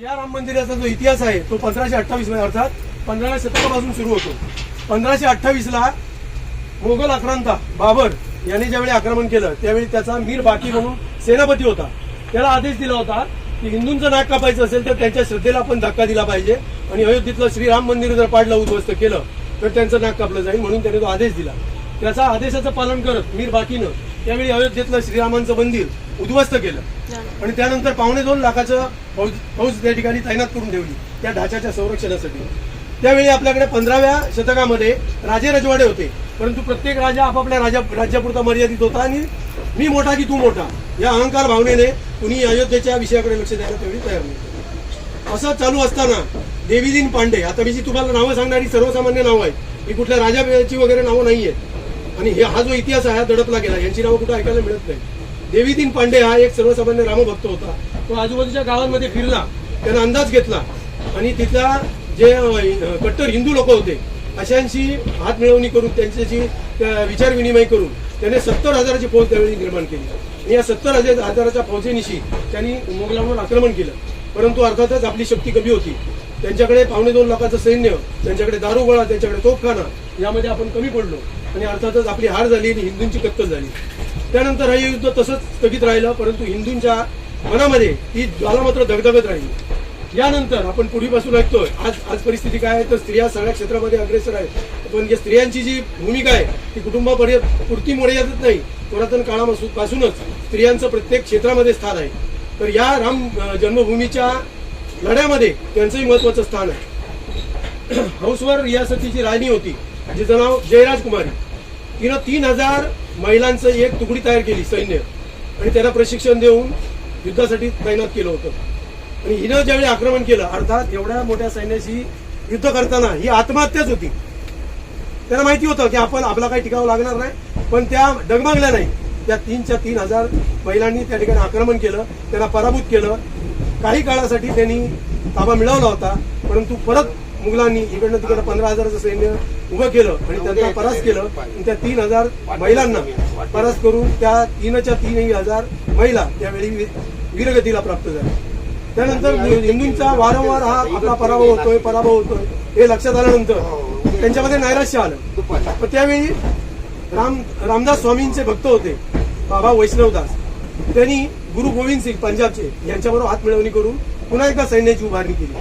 या राम मंदिराचा जो इतिहास आहे तो पंधराशे अठ्ठावीसमध्ये अर्थात पंधराव्या शतकापासून सुरू होतो. पंधराशे अठ्ठावीस ला मोगल आक्रांता बाबर यांनी ज्यावेळी आक्रमण केलं त्यावेळी त्याचा मीर बाकी म्हणून सेनापती होता. त्याला आदेश दिला होता की हिंदूंचं नाक कापायचं असेल तर त्यांच्या श्रद्धेला आपण धक्का दिला पाहिजे आणि अयोध्येतलं श्रीराम मंदिर जर पाडलं उद्ध्वस्त केलं तर त्यांचं नाक कापलं जाईल म्हणून त्याने तो आदेश दिला. त्याचा आदेशाचं पालन करत मीर बाकीनं त्यावेळी अयोध्येतलं श्रीरामांचं मंदिर उद्ध्वस्त केलं. आणि त्यानंतर पावणे दोन लाखाचं फौज फौज त्या ठिकाणी तैनात करून ठेवली त्या ढाच्याच्या संरक्षणासाठी. त्यावेळी आपल्याकडे पंधराव्या शतकामध्ये राजे रजवाडे होते. परंतु प्रत्येक राजा आपापल्या राजा राज्यापुरता मर्यादित होता आणि मी मोठा की तू मोठा या अहंकार भावनेने कुणी अयोध्येच्या विषयाकडे लक्ष द्यायला त्यावेळी तयार नव्हतं असं चालू असताना देवीदीन पांडे आता मी जी तुम्हाला नावं सांगणारी सर्वसामान्य नावं आहेत ही कुठल्या राजाची वगैरे नावं नाही आहेत आणि हे हा जो इतिहास आहे हा दडपला गेला. यांची नावं कुठं ऐकायला मिळत नाही. देवीदीन पांडे हा एक सर्वसामान्य रामभक्त होता. तो आजूबाजूच्या गावांमध्ये फिरला. त्यानं अंदाज घेतला. आणि तिथला जे कट्टर हिंदू लोक होते अशांशी हात मिळवणी करून त्यांच्याशी विचार विचारविनिमय करून त्याने सत्तर हजाराची फौज त्यावेळी निर्माण केली. आणि या सत्तर हजार हजाराच्या फौजेनिशी त्यांनी मोगलांवर आक्रमण केलं. परंतु अर्थातच आपली शक्ती कमी होती. त्यांच्याकडे पावणे दोन लाखाचं सैन्य त्यांच्याकडे दारुगोळा त्यांच्याकडे तोफखाना यामध्ये आपण कमी पडलो. आणि अर्थातच आपली हार झाली आणि हिंदूंची कत्तल झाली. त्यानंतर हे युद्ध तसंच स्थगित राहिलं परंतु हिंदूंच्या मनामध्ये ही ज्वाला मात्र धगधगत राहिली. यानंतर आपण पूर्वीपासून ऐकतोय आज आज परिस्थिती काय आहे? तर स्त्रिया सगळ्या क्षेत्रामध्ये अग्रेसर आहेत. पण या स्त्रियांची जी भूमिका आहे ती कुटुंबापर्यंत पुरती मर्यादित नाही. पुरातन काळापासूनच स्त्रियांचं प्रत्येक क्षेत्रामध्ये स्थान आहे. तर या राम जन्मभूमीच्या लढ्यामध्ये त्यांचंही महत्वाचं स्थान आहे. हाऊसवर रियासतीची राणी होती. जिचं नाव जयराज कुमारी तिनं तीन हजार महिलांचं एक तुकडी तयार केली सैन्य. आणि त्यांना प्रशिक्षण देऊन युद्धासाठी तैनात केलं होतं. आणि हिनं ज्यावेळी आक्रमण केलं अर्थात एवढ्या मोठ्या सैन्याशी युद्ध करताना ही आत्महत्याच होती. त्यांना माहिती होतं की आपण आपला काही टिकावं लागणार नाही पण त्या डगमगल्या नाही. त्या तीनच्या तीन हजार महिलांनी त्या ठिकाणी आक्रमण केलं त्यांना पराभूत केलं. काही काळासाठी त्यांनी ताबा मिळवला होता परंतु परत मुघलांनी इकडनं तिकडं पंधरा हजाराचं सैन्य उभं केलं आणि त्यांना परास केलं. आणि त्या तीन हजार महिलांना परास करून त्या तीनच्या तीनही हजार महिला त्यावेळी वीरगतीला प्राप्त झाल्या. त्यानंतर हिंदूंचा वारंवार हा आपला पराभव होतोय पराभव होतोय हे लक्षात आल्यानंतर त्यांच्यामध्ये नैराश्य आलं. पण त्यावेळी राम रामदास स्वामींचे भक्त होते बाबा वैष्णवदास. त्यांनी गुरु गोविंद सिंग पंजाबचे यांच्याबरोबर हात मिळवणी करून पुन्हा एकदा सैन्याची उभारणी केली.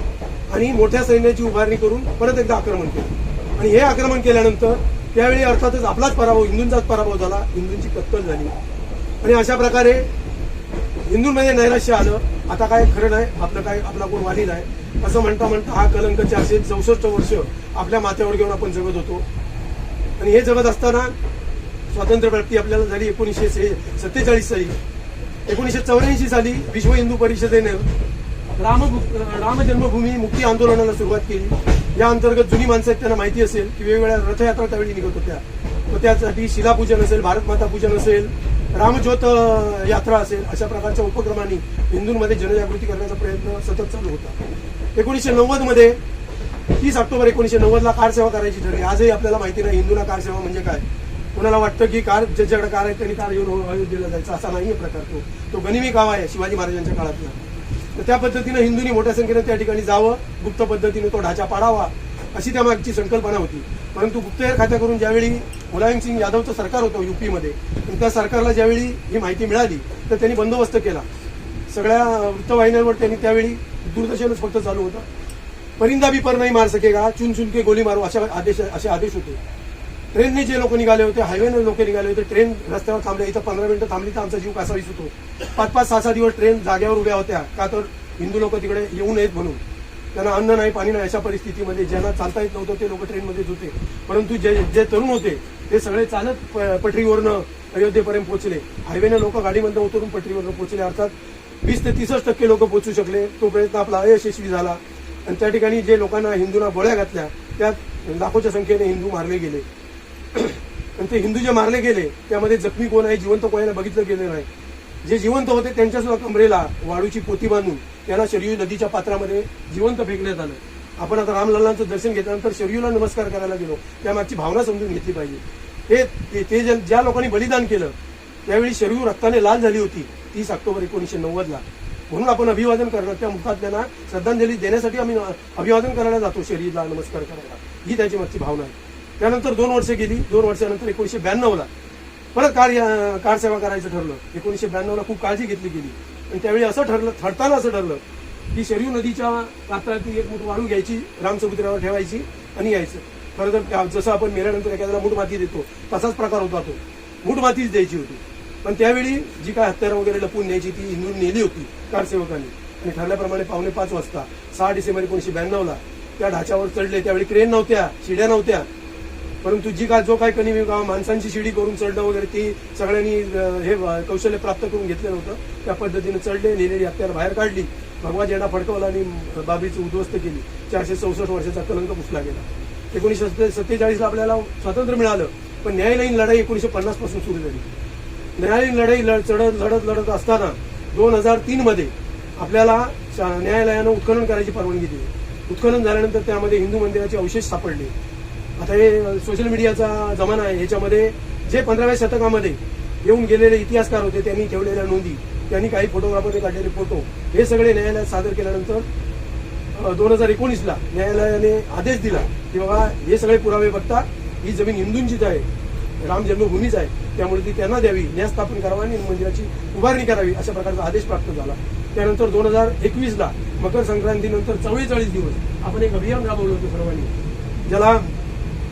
आणि मोठ्या सैन्याची उभारणी करून परत एकदा आक्रमण केलं. आणि हे आक्रमण केल्यानंतर त्यावेळी अर्थातच आपलाच पराभव हिंदूंचाच पराभव झाला हिंदूंची कत्तल झाली. आणि अशा प्रकारे हिंदूंमध्ये नैराश्य आलं. आता काय खरं नाही आपलं काय आपला कोण वाली नाही असं म्हणता म्हणता हा कलंक चारशे चौसष्ट वर्ष आपल्या माथ्यावर घेऊन आपण जगत होतो. आणि हे जगत असताना स्वातंत्र्य प्राप्ती आपल्याला झाली एकोणीसशे सत्तेचाळीस साली. एकोणीसशे चौऱ्याऐंशी साली विश्व हिंदू परिषदेने राम राम जन्मभूमी मुक्ती आंदोलनाला सुरुवात केली. या अंतर्गत जुनी माणसं आहेत त्यांना माहिती असेल की वेगवेगळ्या रथयात्रा त्यावेळी निघत होत्या. तर त्यासाठी शिलापूजन असेल भारत माता पूजन असेल रामज्योत यात्रा असेल अशा प्रकारच्या उपक्रमांनी हिंदूंमध्ये जनजागृती करण्याचा प्रयत्न सतत चालू होता. एकोणीसशे नव्वदमध्ये तीस ऑक्टोबर एकोणीसशे नव्वदला कार सेवा करायची ठरली. आजही आपल्याला माहिती नाही हिंदूला कार सेवा म्हणजे काय. कोणाला वाटतं की कार ज्याच्याकडे कार आहे त्यांनी कार येऊन अयोध्येला जायचं असा नाही प्रकार तो. तो गनिमी गाव आहे शिवाजी महाराजांच्या काळातला. तर त्या पद्धतीनं हिंदूंनी मोठ्या संख्येनं त्या ठिकाणी जावं गुप्त पद्धतीने तो ढाचा पाडावा अशी त्या मागची संकल्पना होती. परंतु गुप्तहेर खात्याकडून ज्यावेळी मुलायम सिंग यादवचं सरकार होतं युपीमध्ये त्या सरकारला ज्यावेळी ही माहिती मिळाली तर त्यांनी बंदोबस्त केला. सगळ्या वृत्तवाहिन्यांवर त्यांनी त्यावेळी दूरदर्शनच फक्त चालू होतं. परिंदा भी पर नाही मार सकेगा चुन चुन के गोली मारू अशा आदेश असे आदेश होते. ट्रेनने जे लोक निघाले होते हायवेने लोक निघाले होते ट्रेन रस्त्यावर थांबले इथं पंधरा मिनिटं थांबली तर आमचा जीव कसा विसत होतो पाच पाच सहा सहा दिवस ट्रेन जाग्यावर उभ्या होत्या का तर हिंदू लोक तिकडे येऊ नयेत म्हणून. त्यांना अन्न नाही पाणी नाही अशा परिस्थितीमध्ये ज्यांना चालता येत नव्हतं ते लोक ट्रेनमध्येच होते. परंतु जे जे तरुण होते ते सगळे चालत प- पटरीवरनं अयोध्येपर्यंत पोहोचले. हायवेने लोक गाडीमधनं उतरून पटरीवरनं पोहोचले अर्थात वीस ते तीसच टक्के लोक पोहोचू शकले. तो प्रयत्न आपला अयशस्वी झाला. आणि त्या ठिकाणी जे लोकांना हिंदूंना बळ्या घातल्या त्यात लाखोच्या संख्येने हिंदू मारले गेले. आणि ते हिंदू जे मारले गेले त्यामध्ये जखमी कोण आहे जिवंत कोणाला बघितलं गेलं नाही. जे जिवंत होते त्यांच्या सुद्धा कमरेला वाळूची पोती बांधून त्यांना शरयू नदीच्या पात्रामध्ये जिवंत फेकण्यात आलं. आपण आता रामलल्लांचं दर्शन घेतल्यानंतर शरयूला नमस्कार करायला गेलो. त्यामागची भावना समजून घेतली पाहिजे. हे ते- ते जे- ज्या लोकांनी बलिदान केलं त्यावेळी शरयू रक्ताने लाल झाली होती तीस ऑक्टोबर एकोणीसशे नव्वदला. म्हणून आपण अभिवादन करणार त्या मुखात्यांना श्रद्धांजली देण्यासाठी आम्ही अभिवादन करायला जातो शरीरला नमस्कार करायला. ही त्याची मागची भावना आहे. त्यानंतर दोन वर्ष गेली. दोन वर्षानंतर एकोणीशे ब्याण्णवला परत कार कारसेवा करायचं ठरलं. एकोणीशे ब्याण्णवला खूप काळजी घेतली गेली. आणि त्यावेळी असं ठरलं ठरताना असं ठरलं की शरीर नदीच्या कातळातील एक मूठ वाळू घ्यायची रामसमुद्रावर ठेवायची आणि यायचं. खरं तर जसं आपण मेल्यानंतर एखाद्याला मूठ माती देतो तसाच प्रकार होता तो. मूठ मातीच द्यायची होती. पण त्यावेळी जी काय हत्यारं वगैरे लपून न्यायची ती हिंदून नेली होती कारसेवकांनी आणि ठरल्याप्रमाणे पावणे पाच वाजता सहा डिसेंबर एकोणीशे ब्याण्णवला त्या ढाच्यावर चढले. त्यावेळी क्रेन नव्हत्या शिड्या नव्हत्या. परंतु जी काय जो काय कणी माणसांची शिडी करून चढणं वगैरे ती सगळ्यांनी हे कौशल्य प्राप्त करून घेतलेलं होतं. त्या पद्धतीने चढले नेलेली हत्यार बाहेर काढली. भगवा झेंडा फडकवला आणि बाबीची उद्ध्वस्त केली. चारशे चौसष्ट वर्षाचा कलंक पुसला गेला. एकोणीसशे सत्तेचाळीसला आपल्याला स्वातंत्र्य मिळालं पण न्यायालयीन लढाई एकोणीसशे पन्नासपासून सुरू झाली. न्यायालयीन लढाई लढ- चढत लढत लढत असताना दोन हजार तीन मध्ये आपल्याला न्यायालयानं उत्खनन करायची परवानगी दिली. उत्खनन झाल्यानंतर त्यामध्ये हिंदू मंदिराचे अवशेष सापडले. आता हे सोशल मीडियाचा जमाना आहे. याच्यामध्ये जे पंधराव्या शतकामध्ये येऊन गेलेले इतिहासकार होते त्यांनी ठेवलेल्या नोंदी त्यांनी काही फोटोग्राफरने काढलेले फोटो हे सगळे न्यायालयात सादर केल्यानंतर दोन हजार एकोणीसला न्यायालयाने आदेश दिला की बाबा हे सगळे पुरावे बघता ही जमीन हिंदूंचीच आहे राम जन्मभूमीच आहे त्यामुळे ती त्यांना द्यावी न्यायस्थापन करावा आणि मंदिराची उभारणी करावी अशा प्रकारचा आदेश प्राप्त झाला. त्यानंतर दोन हजार एकवीसला मकर संक्रांतीनंतर चव्वेचाळीस दिवस आपण एक अभियान राबवलं होतं सर्वांनी ज्याला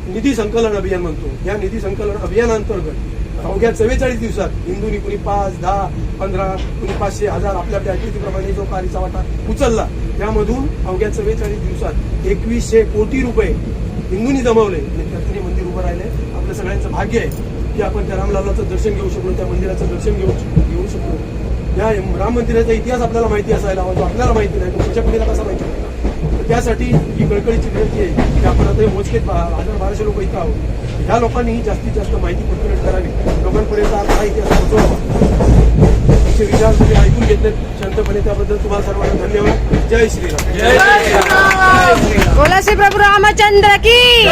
निधी संकलन अभियान म्हणतो. या निधी संकलन अभियानांतर्गत अवघ्या चव्वेचाळीस दिवसात हिंदूंनी कुणी पाच दहा पंधरा कुणी पाचशे हजार आपल्या आपल्या आकृतीप्रमाणे जो कारीचा वाटा उचलला त्यामधून अवघ्या चव्वेचाळीस दिवसात एकवीसशे कोटी रुपये हिंदूंनी जमवले. आणि त्यातून मंदिर उभं राहिले आपल्या सगळ्यांचं भाग्य आहे की आपण त्या रामलालाचं दर्शन घेऊ शकलो त्या मंदिराचं दर्शन घेऊ घेऊ शकलो. या राम मंदिराचा इतिहास आपल्याला माहिती असायला हवा जो आपल्याला माहिती नाही तो पुढच्या पिढीला कसा माहिती तर त्यासाठी ही कळकळीची विनंती आहे की आपण आता हे मोजके बा- हजार बाराशे लोक इथं आहोत. ह्या लोकांनी ही जास्तीत जास्त माहिती पर्क्युलेट करावी. लोकांपर्यंत हा इतिहास पोहोचवावा असे विचार तुम्ही ऐकून घेतलेत. शांतपणे त्याबद्दल तुम्हाला सर्वांना धन्यवाद. जय श्रीराम. बोला श्री प्रभु रामचंद्र की.